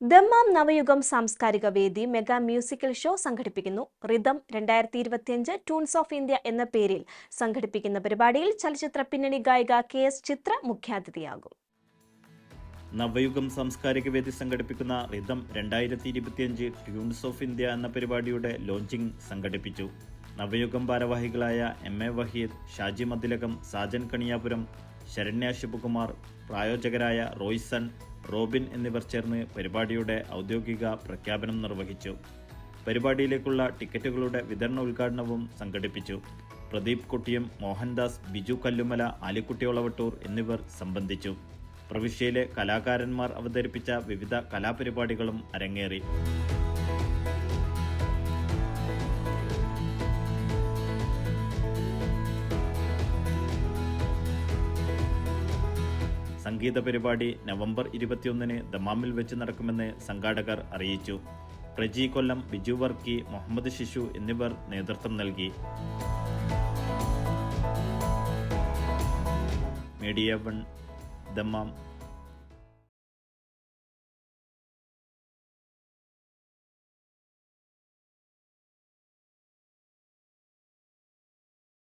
Dammam Navayugam Samskarika Vedi mega musical show സംഘടിപ്പിക്കുന്നു. Rhythm രണ്ടായിരത്തി ഇരുപത്തിയഞ്ച് ടൂൺസ് ഓഫ് ഇന്ത്യ എന്ന പേരിൽ സംഘടിപ്പിക്കുന്ന പരിപാടിയിൽ ചലച്ചിത്ര പിന്നണി ഗായിക കെ എസ് ചിത്ര മുഖ്യാതിഥിയാകും. നവയുഗം സാംസ്കാരിക വേദി സംഘടിപ്പിക്കുന്ന റിതം രണ്ടായിരത്തി ഇരുപത്തിയഞ്ച് ട്യൂൺസ് ഓഫ് ഇന്ത്യ എന്ന പരിപാടിയുടെ ലോഞ്ചിംഗ് സംഘടിപ്പിച്ചു. നവയുഗം ഭാരവാഹികളായ എം എ വഹീദ് ഷാജി മതിലകം സാജൻ കണിയാപുരം ശരണ്യ ശിവകുമാർ പ്രായോജകരായ റോയ്സൺ റോബിൻ എന്നിവർ ചേർന്ന് പരിപാടിയുടെ ഔദ്യോഗിക പ്രഖ്യാപനം നിർവഹിച്ചു. പരിപാടിയിലേക്കുള്ള ടിക്കറ്റുകളുടെ വിതരണ ഉദ്ഘാടനവും സംഘടിപ്പിച്ചു. പ്രദീപ് കുട്ടിയും മോഹൻദാസ് ബിജു കല്ലുമല ആലിക്കുട്ടി ഒളവട്ടൂർ എന്നിവർ സംബന്ധിച്ചു. പ്രവിശ്യയിലെ കലാകാരന്മാർ അവതരിപ്പിച്ച വിവിധ കലാപരിപാടികളും അരങ്ങേറി. സംഗീത പരിപാടി നവംബർ ഇരുപത്തിയൊന്നിന് ദമാമിൽ വെച്ച് നടക്കുമെന്ന് സംഘാടകർ അറിയിച്ചു. പ്രജി കൊല്ലം ബിജു വർക്കി മുഹമ്മദ് ശിശു എന്നിവർ നേതൃത്വം നൽകി. Media one Dammam